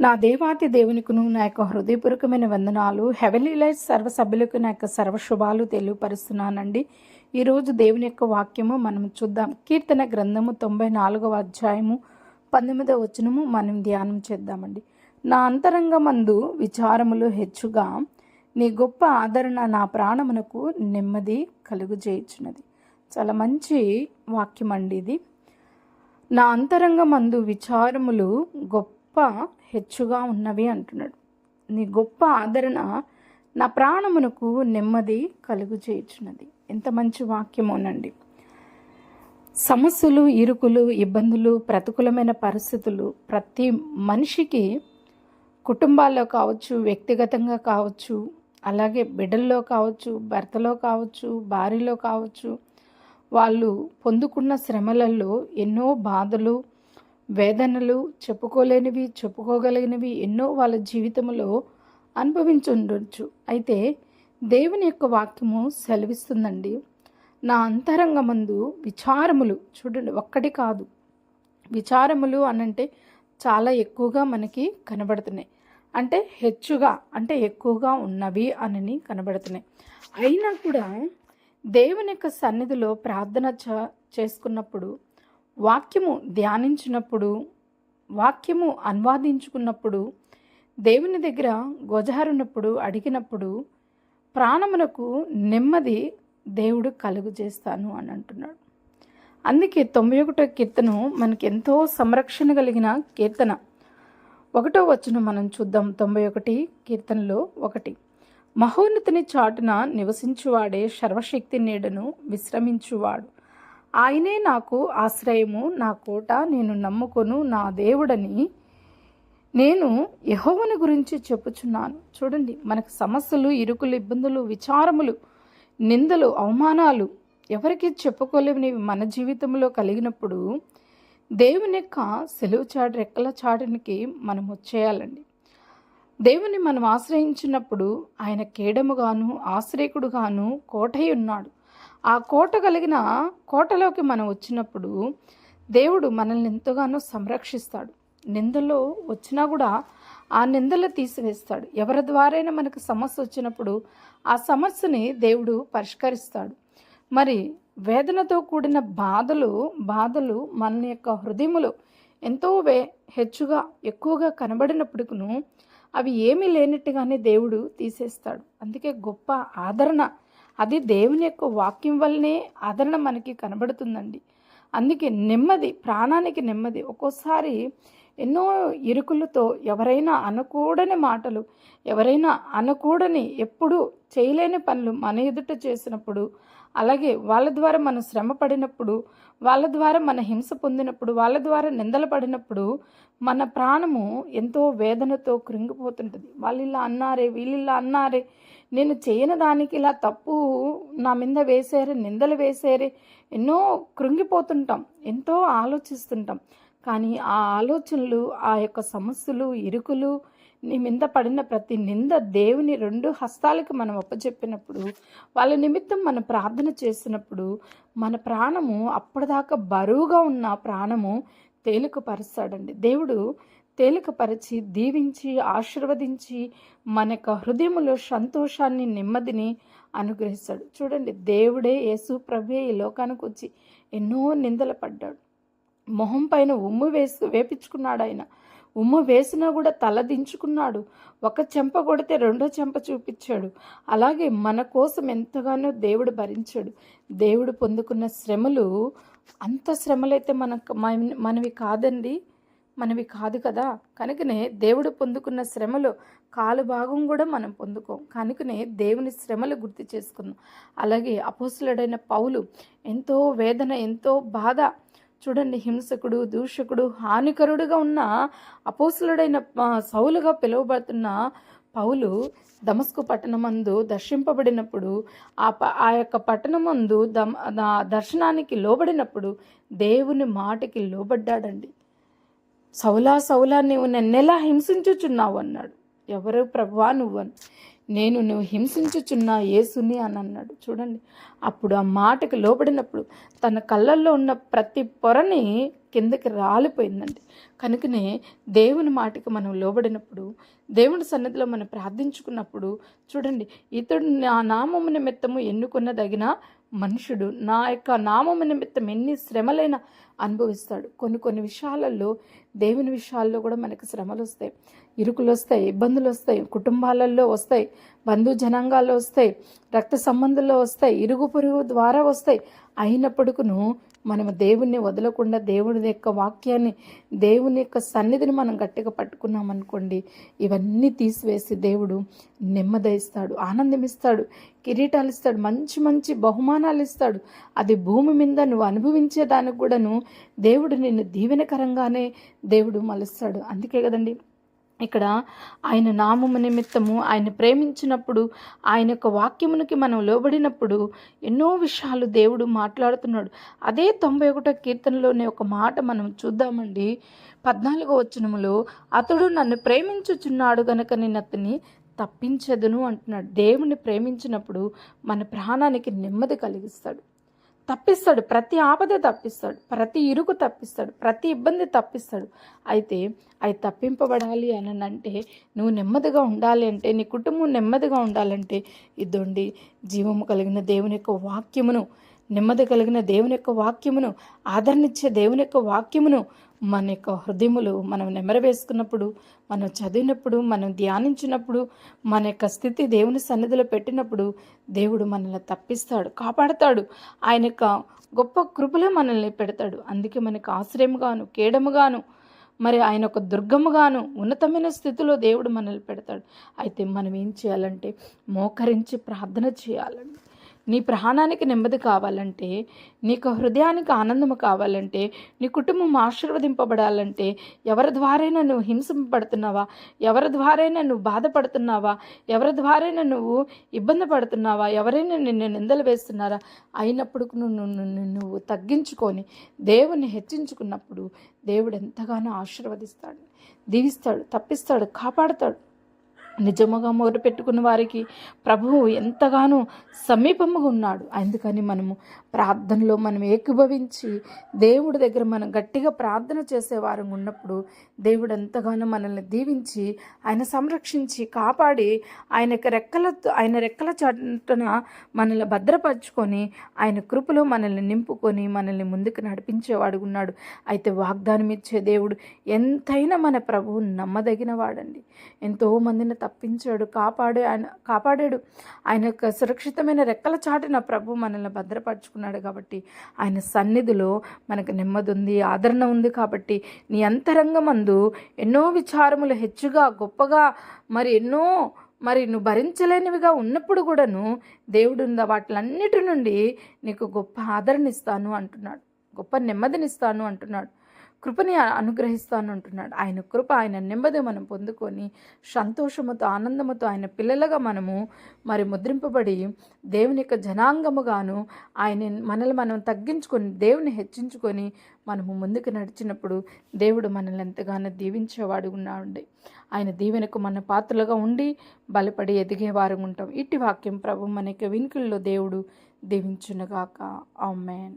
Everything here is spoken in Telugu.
నా దేవాతి దేవునికును నా యొక్క హృదయపూర్వకమైన వందనాలు. హెవెలీ లైట్ సర్వ సభ్యులకు నా యొక్క సర్వశుభాలు తెలియపరుస్తున్నానండి. ఈరోజు దేవుని యొక్క వాక్యము మనం చూద్దాం. కీర్తన గ్రంథము తొంభై నాలుగవ అధ్యాయము పంతొమ్మిదవ వచనము మనం ధ్యానం చేద్దామండి. నా అంతరంగమందు విచారములు హెచ్చుగా నీ గొప్ప ఆదరణ నా ప్రాణమునకు నెమ్మది కలుగుజేయుచున్నది. చాలా మంచి వాక్యం అండి ఇది. నా అంతరంగమందు విచారములు గొప్ప హెచ్చుగా ఉన్నవి అంటున్నాడు. నీ గొప్ప ఆదరణ నా ప్రాణమునకు నెమ్మది కలుగు చేయుచున్నది. ఎంత మంచి వాక్యమోనండి సమస్యలు ఇరుకులు ఇబ్బందులు ప్రతికూలమైన పరిస్థితులు ప్రతి మనిషికి కుటుంబాల్లో కావచ్చు వ్యక్తిగతంగా కావచ్చు అలాగే బిడ్డల్లో కావచ్చు భర్తలో కావచ్చు భార్యలో కావచ్చు వాళ్ళు పొందుకున్న శ్రమలలో ఎన్నో బాధలు వేదనలు చెప్పుకోలేనివి చెప్పుకోగలిగినవి ఎన్నో వాళ్ళ జీవితంలో అనుభవించుండొచ్చు. అయితే దేవుని యొక్క వాక్యము సెలవిస్తుందండి నా అంతరంగమందు విచారములు చూడండి ఒక్కటి కాదు. విచారములు అనంటే చాలా ఎక్కువగా మనకి కనబడుతున్నాయి. అంటే హెచ్చుగా అంటే ఎక్కువగా ఉన్నవి అనని కనబడుతున్నాయి. అయినా కూడా దేవుని యొక్క సన్నిధిలో ప్రార్థన చ చేసుకున్నప్పుడు వాక్యము ధ్యానించినప్పుడు వాక్యము అనువాదించుకున్నప్పుడు దేవుని దగ్గర గొజారున్నప్పుడు అడిగినప్పుడు ప్రాణమునకు నెమ్మది దేవుడు కలుగు చేస్తాను అని అంటున్నాడు. అందుకే తొంభై ఒకటో కీర్తన మనకి ఎంతో సంరక్షణ కలిగిన కీర్తన. ఒకటో వచ్చిన మనం చూద్దాం తొంభై ఒకటి కీర్తనలో ఒకటి. మహోన్నతిని చాటున నివసించువాడే సర్వశక్తి నీడను విశ్రమించువాడు. ఆయనే నాకు ఆశ్రయము నా కోట నేను నమ్ముకొను నా దేవుడని నేను యహోవని గురించి చెప్పుచున్నాను. చూడండి మనకు సమస్యలు ఇరుకులు ఇబ్బందులు విచారములు నిందలు అవమానాలు ఎవరికి చెప్పుకోలేనివి మన జీవితంలో కలిగినప్పుడు దేవుని యొక్క సెలవు చాటు రెక్కల చాటునికి మనం వచ్చేయాలండి. దేవుని మనం ఆశ్రయించినప్పుడు ఆయన కేడముగాను ఆశ్రయకుడుగాను కోటై ఉన్నాడు. ఆ కోట కలిగిన కోటలోకి మనం వచ్చినప్పుడు దేవుడు మనల్ని ఎంతగానో సంరక్షిస్తాడు. నిందలో వచ్చినా కూడా ఆ నిందలు తీసివేస్తాడు. ఎవరి ద్వారైనా మనకు సమస్య వచ్చినప్పుడు ఆ సమస్యని దేవుడు పరిష్కరిస్తాడు. మరి వేదనతో కూడిన బాధలు బాధలు మన యొక్క హృదయములో ఎంతో వే హెచ్చుగా ఎక్కువగా కనబడినప్పటికును అవి ఏమీ లేనట్టుగానే దేవుడు తీసేస్తాడు. అందుకే గొప్ప ఆదరణ అది దేవుని యొక్క వాక్యం వల్లనే ఆదరణ మనకి కనబడుతుందండి. అందుకే నెమ్మది ప్రాణానికి నెమ్మది. ఒక్కోసారి ఎన్నో ఇరుకులతో ఎవరైనా అనకూడని మాటలు ఎవరైనా అనకూడని ఎప్పుడు చేయలేని పనులు మన ఎదుట చేసినప్పుడు అలాగే వాళ్ళ ద్వారా మనం శ్రమ పడినప్పుడు వాళ్ళ ద్వారా మన హింస పొందినప్పుడు వాళ్ళ ద్వారా నిందలు పడినప్పుడు మన ప్రాణము ఎంతో వేదనతో కృంగిపోతుంటుంది. వాళ్ళు ఇలా అన్నారే వీళ్ళు ఇలా అన్నారే నేను చేయని దానికి ఇలా తప్పు నా మీద వేసేరు నిందలు వేసేరు ఎన్నో కృంగిపోతుంటాం ఎంతో ఆలోచిస్తుంటాం. కానీ ఆ ఆలోచనలు ఆ యొక్క సమస్యలు ఇరుకులు నీ మీద పడిన ప్రతి నింద దేవుని రెండు హస్తాలకు మనం అప్పచెప్పినప్పుడు వాళ్ళ నిమిత్తం మనం ప్రార్థన చేసినప్పుడు మన ప్రాణము అప్పటిదాకా బరువుగా ఉన్న ప్రాణము తేలికపరుస్తాడండి. దేవుడు తేలికపరిచి దీవించి ఆశీర్వదించి మన యొక్క హృదయములో సంతోషాన్ని నెమ్మదిని అనుగ్రహిస్తాడు. చూడండి దేవుడే యేసు ప్రభే ఈ లోకానికి వచ్చి ఎన్నో నిందలు పడ్డాడు. మొహం పైన ఉమ్ము వేసి వేపించుకున్నాడు ఆయన. ఉమ్ము వేసినా కూడా తల దించుకున్నాడు. ఒక చెంప కొడితే రెండో చెంప చూపించాడు. అలాగే మన కోసం ఎంతగానో దేవుడు భరించాడు. దేవుడు పొందుకున్న శ్రమలు అంత శ్రమలైతే మనకు మనవి కాదండి. మనవి కాదు కదా? కనుకనే దేవుడు పొందుకున్న శ్రమలో కాలు భాగం కూడా మనం పొందుకోం. కనుకనే దేవుని శ్రమలు గుర్తు చేసుకుందాం. అలాగే అపోసులుడైన పౌలు ఎంతో వేదన ఎంతో బాధ. చూడండి హింసకుడు దూషకుడు హానికరుడుగా ఉన్న అపోసులుడైన సౌలుగా పిలువబడుతున్న పౌలు దమస్కు పట్టణమందు దర్శింపబడినప్పుడు ఆ ప ఆ యొక్క పట్టణమందు దమ దర్శనానికి లోబడినప్పుడు దేవుని మాటకి లోబడ్డాడండి. సౌలా సౌలా నువ్వు నన్నెలా హింసించుచున్నావు అన్నాడు. ఎవరు ప్రభువా నువ్వు? అని నేను నువ్వు హింసించుచున్నా యేసుని అని అన్నాడు. చూడండి అప్పుడు ఆ మాటకు లోబడినప్పుడు తన కళ్ళల్లో ఉన్న ప్రతి పొరని కిందకి రాలిపోయిందండి. కనుకనే దేవుని మాటకి మనం లోబడినప్పుడు దేవుని సన్నిధిలో మనం ప్రార్థించుకున్నప్పుడు చూడండి ఇతడు నా నామము నిమిత్తము ఎన్నుకున్నదగిన మనుషుడు నా యొక్క నామము నిమిత్తం ఎన్ని శ్రమలైనా అనుభవిస్తాడు. కొన్ని కొన్ని విషయాలలో దేవుని విషయాల్లో కూడా మనకు శ్రమలు వస్తాయి. ఇరుకులు వస్తాయి ఇబ్బందులు వస్తాయి కుటుంబాలలో వస్తాయి. బంధు జనాంగాలు వస్తాయి రక్త సంబంధంలో వస్తాయి ఇరుగు పొరుగు ద్వారా వస్తాయి అయినప్పటికను మనము దేవుణ్ణి వదలకుండా దేవుని యొక్క వాక్యాన్ని దేవుని యొక్క సన్నిధిని మనం గట్టిగా పట్టుకున్నామనుకోండి ఇవన్నీ తీసివేసి దేవుడు నెమ్మదిస్తాడు ఆనందమిస్తాడు కిరీటాలు ఇస్తాడు మంచి మంచి బహుమానాలు ఇస్తాడు అది భూమి మీద నువ్వు అనుభవించే దానికి కూడాను దేవుడు నిన్ను దీవెనకరంగానే దేవుడు మలుస్తాడు. అందుకే కదండి ఇక్కడ ఆయన నామము నిమిత్తము ఆయన ప్రేమించినప్పుడు ఆయన యొక్క వాక్యమునికి మనం లోబడినప్పుడు ఎన్నో విషయాలు దేవుడు మాట్లాడుతున్నాడు. అదే తొంభై ఒకటో కీర్తనలోనే ఒక మాట మనం చూద్దామండి. పద్నాలుగో వచనములో అతడు నన్ను ప్రేమించుచున్నాడు గనక నేను అతని తప్పించదును అంటున్నాడు. దేవుని ప్రేమించినప్పుడు మన ప్రాణానికి నెమ్మది కలిగిస్తాడు. తప్పిస్తాడు. ప్రతి ఆపద తప్పిస్తాడు. ప్రతి ఇరుకు తప్పిస్తాడు. ప్రతి ఇబ్బంది తప్పిస్తాడు. అయితే అవి తప్పింపబడాలి అని అంటే నువ్వు నెమ్మదిగా ఉండాలి అంటే నీ కుటుంబం నెమ్మదిగా ఉండాలంటే ఇదొండి జీవము కలిగిన దేవుని యొక్క వాక్యమును నెమ్మది కలిగిన దేవుని యొక్క వాక్యమును ఆదరణించే దేవుని యొక్క వాక్యమును మన యొక్క హృదయములు మనం నెమరవేసుకున్నప్పుడు మనం చదివినప్పుడు మనం ధ్యానించినప్పుడు మన యొక్క స్థితి దేవుని సన్నిధిలో పెట్టినప్పుడు దేవుడు మనల్ని తప్పిస్తాడు కాపాడతాడు. ఆయన యొక్క గొప్ప కృపలో మనల్ని పెడతాడు. అందుకే మనకు ఆశ్రయముగాను కేడముగాను మరి ఆయన ఒక దుర్గముగాను ఉన్నతమైన స్థితిలో దేవుడు మనల్ని పెడతాడు. అయితే మనం ఏం చేయాలంటే మోకరించి ప్రార్థన చేయాలండి. నీ ప్రాణానికి నెమ్మది కావాలంటే నీకు హృదయానికి ఆనందము కావాలంటే నీ కుటుంబం ఆశీర్వదింపబడాలంటే ఎవరి ద్వారైనా నువ్వు హింసింపబడుతున్నావా? ఎవరి ద్వారైనా నువ్వు బాధపడుతున్నావా? ఎవరి ద్వారైనా నువ్వు ఇబ్బంది పడుతున్నావా? ఎవరైనా నిన్ను నిందలు వేస్తున్నారా? అయినప్పుడు నువ్వు నువ్వు తగ్గించుకొని దేవుణ్ణి హెచ్చించుకున్నప్పుడు దేవుడు ఎంతగానో ఆశీర్వదిస్తాడు. దీవిస్తాడు తప్పిస్తాడు కాపాడుతాడు. నిజముగా మొదలు పెట్టుకున్న వారికి ప్రభువు ఎంతగానో సమీపముగా ఉన్నాడు. అందుకని మనము ప్రార్థనలో మనం ఏకీభవించి దేవుడి దగ్గర మనం గట్టిగా ప్రార్థన చేసేవారు ఉన్నప్పుడు దేవుడు ఎంతగానో మనల్ని దీవించి ఆయన సంరక్షించి కాపాడి ఆయనకు రెక్కల ఆయన రెక్కల చాటున మనల్ని భద్రపరుచుకొని ఆయన కృపలో మనల్ని నింపుకొని మనల్ని ముందుకు నడిపించేవాడు ఉన్నాడు. అయితే వాగ్దానం ఇచ్చే దేవుడు ఎంతైనా మన ప్రభువు నమ్మదగిన వాడండి. ఎంతో మందిని తప్పించాడు కాపాడే ఆయన కాపాడాడు. ఆయన యొక్క సురక్షితమైన రెక్కల చాటిన ప్రభు మనల్ని భద్రపరుచుకున్నాడు కాబట్టి ఆయన సన్నిధిలో మనకు నెమ్మది ఉంది ఆదరణ ఉంది కాబట్టి నీ అంతరంగమందు ఎన్నో విచారములు హెచ్చుగా గొప్పగా మరి ఎన్నో మరి నువ్వు భరించలేనివిగా ఉన్నప్పుడు కూడాను దేవుడు వాటిలన్నిటి నుండి నీకు గొప్ప ఆదరణ ఇస్తాను అంటున్నాడు. గొప్ప నెమ్మదినిస్తాను అంటున్నాడు. కృపని అనుగ్రహిస్తాను అంటున్నాడు ఆయన కృప ఆయన నెమ్మది మనం పొందుకొని సంతోషముతో ఆనందముతో ఆయన పిల్లలుగా మనము మరి ముద్రింపబడి దేవుని యొక్క జనాంగముగాను ఆయన మనల్ని మనం తగ్గించుకొని దేవుని హెచ్చించుకొని మనము ముందుకు నడిచినప్పుడు దేవుడు మనల్ని ఎంతగానో దీవించేవాడు ఉన్నాడు ఆయన దీవెనకు మన పాత్రలుగా ఉండి బలపడి ఎదిగేవారు ఉంటాం. ఇట్టి వాక్యం ప్రభు మన యొక్క వినికిల్లో దేవుడు దీవించునుగాక. ఆమెన్.